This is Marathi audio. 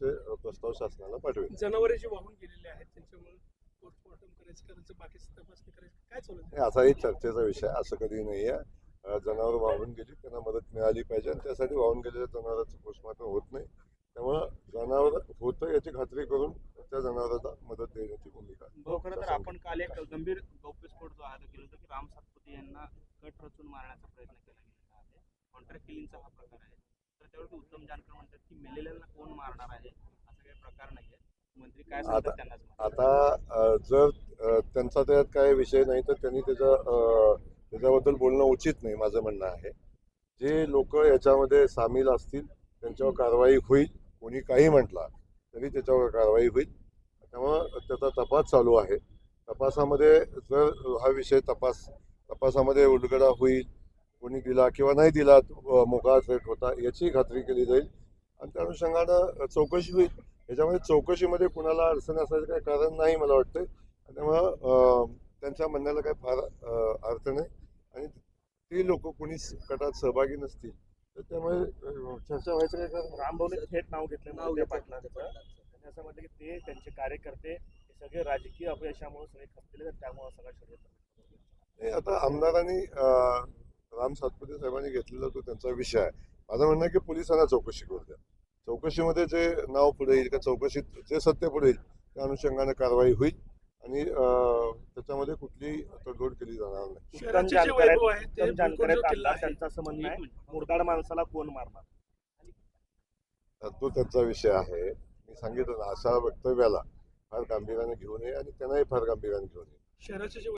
अ, प्रस्ताव शासनाला पाठवेल. जनावरे जी वाहून गेलेले आहेत त्यांच्यामुळे पोस्टमॉर्टम करायचं करायचं बाकीची तपासणी करायची काय चालू आहे? नाही, असाही चर्चेचा विषय. असं कधी नाही आहे. जनावर वाहून गेली त्यांना मदत मिळाली पाहिजे आणि त्यासाठी वाहून गेलेल्या जनावरांचं पोस्टमॉर्टम होत नाही. त्यामुळं जनावर होतं याची खात्री करून त्या जनावरांना मदत देण्याची भूमिका. हो खरं तर आपण काल एक गंभीर गौप्यस्फोट जो आहे तो केला होता की राम सातपुते यांना कट रचून मारण्याचा प्रयत्न केला गेलेला आहे. कॉन्ट्रॅक्ट किलिंगचा हा प्रकार आहे. तर त्यावरती उत्तम जानकर म्हणतात की मेलेल्यांना कोण मारणार आहे? असा काही प्रकार नाही आहे मंत्री काय सांगतात त्यांनाच माहिती. आता अ, जर अ, त्यांचा त्यात काय विषय नाही तर त्यांनी त्याचा अ, त्याच्याबद्दल बोलणं उचित नाही माझं म्हणणं आहे. जे लोक याच्यामध्ये सामील असतील त्यांच्यावर कारवाई होईल कोणी काही म्हटला तरी त्याच्यावर कारवाई होईल. त्यामुळं त्याचा तपास चालू आहे. तपासामध्ये जर हा विषय तपास तपासामध्ये उलगडा होईल कोणी दिला किंवा नाही दिला मोकळा थेट होता याची खात्री केली जाईल. आणि त्या अनुषंगानं चौकशी होईल. याच्यामध्ये चौकशीमध्ये कुणाला अडचण असायचं काही कारण नाही मला वाटतं त्यामुळं त्यांच्या म्हणण्याला काही फार अर्थ नाही. आणि ती लोक कोणी गटात सहभागी नसतील तर त्यामुळे चर्चा व्हायचं काय कारण रामभाऊने थेट नाव घेतलं नाव. पाटलांचं. त्यांनी असं म्हटलं की ते त्यांचे कार्यकर्ते हे सगळे राजकीय अपयशामुळे सगळे आहेत त्यामुळे सगळा हे आता आमदारांनी राम सातपुते साहेबांनी घेतलेला तो त्यांचा विषय आहे. माझं म्हणणं आहे की पोलिसांना चौकशी करू द्या. चौकशीमध्ये जे नाव पुढे येईल का चौकशीत जे सत्य पुढे येईल त्या अनुषंगाने कारवाई होईल आणि अं, त्याच्यामध्ये कुठलीही तडजोड केली जाणार नाही. मुरदाड माणसाला कोण मारणार? तो त्यांचा विषय आहे. मी सांगितलं ना अशा वक्तव्याला फार गांभीर्याने घेऊ नये आणि त्यांनाही फार गांभीर्याने घेऊ नये. शहराचे जे